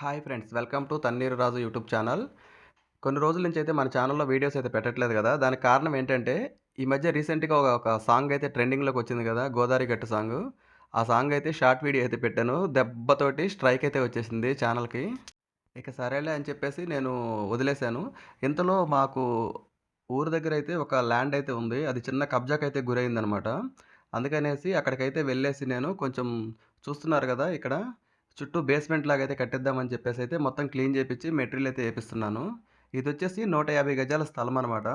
Hi friends welcome to Thanneeru Raju YouTube channel. కొన్ని రోజుల నుంచి అయితే మన ఛానల్లో వీడియోస్ అయితే పెట్టట్లేదు కదా దానికి కారణం ఏంటంటే ఈ మధ్య రీసెంట్గా ఒక ఒక సాంగ్ అయితే ట్రెండింగ్లోకి వచ్చింది కదా గోదావరి గట్టు సాంగ్. ఆ సాంగ్ అయితే షార్ట్ వీడియో అయితే పెట్టాను దెబ్బతోటి స్ట్రైక్ అయితే వచ్చేసింది ఛానల్కి. ఇక సరేలే అని చెప్పేసి నేను వదిలేశాను. ఇంతలో మాకు ఊరు దగ్గర అయితే ఒక ల్యాండ్ అయితే ఉంది అది చిన్న కబ్జాకి అయితే గురైందనమాట. అందుకనేసి అక్కడికైతే వెళ్ళేసి నేను కొంచెం చూస్తున్నారు కదా ఇక్కడ. చుట్టూ బేస్మెంట్ లాగా అయితే కట్టిద్దామని చెప్పేసి అయితే మొత్తం క్లీన్ చేపించి మెటీరియల్ అయితే వేపిస్తున్నాను. ఇది వచ్చేసి నూట యాభై గజాల స్థలం అనమాట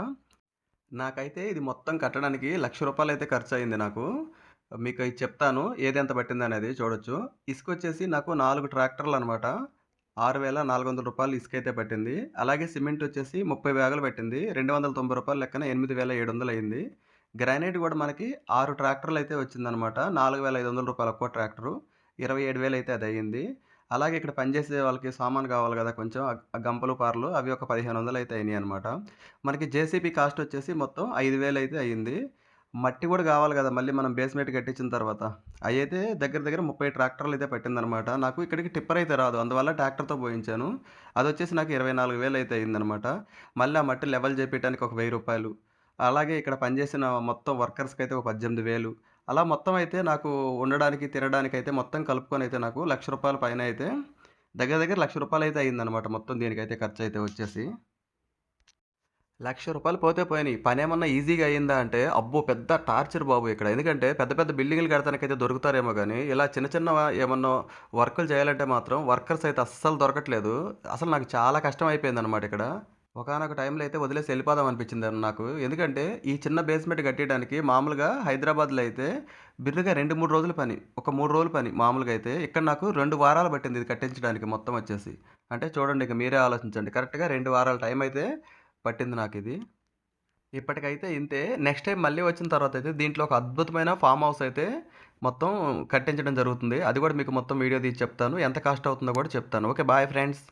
నాకైతే ఇది మొత్తం కట్టడానికి లక్ష రూపాయలు అయితే ఖర్చు అయింది నాకు. మీకు ఇది చెప్తాను ఏది ఎంత పట్టింది అనేది చూడొచ్చు. ఇసుక వచ్చేసి నాకు నాలుగు ట్రాక్టర్లు అనమాట ఆరు వేల నాలుగు వందల రూపాయలు ఇసుక అయితే పట్టింది. అలాగే సిమెంట్ వచ్చేసి ముప్పై బ్యాగులు పట్టింది. రెండు వందల తొంభై రూపాయలు లెక్కన ఎనిమిది వేల ఏడు వందలు అయింది. గ్రానైట్ కూడా మనకి ఆరు ట్రాక్టర్లు అయితే వచ్చిందనమాట నాలుగు వేల ఐదు వందల రూపాయలు ఒక్కో ట్రాక్టరు. ఇరవై ఏడు వేలు అయితే అది అయ్యింది అలాగే ఇక్కడ పనిచేసే వాళ్ళకి సామాన్ కావాలి కదా కొంచెం గంపలు పార్లు అవి ఒక పదిహేను వందలు అయితే అయినాయి అనమాట మనకి జేసీబీ కాస్ట్ వచ్చేసి మొత్తం ఐదు వేలు అయితే అయ్యింది. మట్టి కూడా కావాలి కదా మళ్ళీ మనం బేస్మెంట్ కట్టించిన తర్వాత. అవి అయితే దగ్గర దగ్గర ముప్పై ట్రాక్టర్లు అయితే పట్టిందనమాట నాకు ఇక్కడికి టిప్పర్ అయితే రాదు. అందువల్ల ట్రాక్టర్తో పోయించాను. అది వచ్చేసి నాకు ఇరవై నాలుగు వేలు అయితే అయిందనమాట మళ్ళీ ఆ మట్టి లెవెల్ చేపించడానికి ఒక వెయ్యి రూపాయలు. అలాగే ఇక్కడ పనిచేసిన మొత్తం వర్కర్స్కి అయితే ఒక పద్దెనిమిది వేలు. అలా మొత్తం అయితే నాకు ఉండడానికి తినడానికి అయితే మొత్తం కలుపుకొని అయితే నాకు లక్ష రూపాయల పైన అయితే దగ్గర దగ్గర లక్ష రూపాయలు అయితే అయిందనమాట మొత్తం దీనికైతే ఖర్చు అయితే వచ్చేసి. లక్ష రూపాయలు పోతే పోయినాయి. పని ఏమన్నా ఈజీగా అయిందా అంటే అబ్బో పెద్ద టార్చర్ బాబు ఇక్కడ. ఎందుకంటే పెద్ద పెద్ద బిల్డింగ్లు కడతానికైతే దొరుకుతారేమో కానీ ఇలా చిన్న చిన్న ఏమన్నా వర్కులు చేయాలంటే మాత్రం వర్కర్స్ అయితే అస్సలు దొరకట్లేదు. అసలు నాకు చాలా కష్టం అయిపోయింది అనమాట ఇక్కడ. ఒకనొక టైంలో అయితే వదిలేసి వెళ్ళిపోదాం అనిపించింది నాకు. ఎందుకంటే ఈ చిన్న బేస్మెంట్ కట్టేయడానికి మామూలుగా హైదరాబాద్లో అయితే బిర్రుగా రెండు మూడు రోజుల పని ఒక మూడు రోజుల పని మామూలుగా అయితే ఇక్కడ నాకు రెండు వారాలు పట్టింది ఇది కట్టించడానికి మొత్తం వచ్చేసి. అంటే చూడండి ఇక మీరే ఆలోచించండి. కరెక్ట్గా రెండు వారాల టైం అయితే పట్టింది నాకు ఇది. ఇప్పటికైతే ఇంతే. నెక్స్ట్ టైం మళ్ళీ వచ్చిన తర్వాత అయితే దీంట్లో ఒక అద్భుతమైన ఫామ్ హౌస్ అయితే మొత్తం కట్టించడం జరుగుతుంది. అది కూడా మీకు మొత్తం వీడియో తీసి చెప్తాను. ఎంత కాస్ట్ అవుతుందో కూడా చెప్తాను. Okay bye friends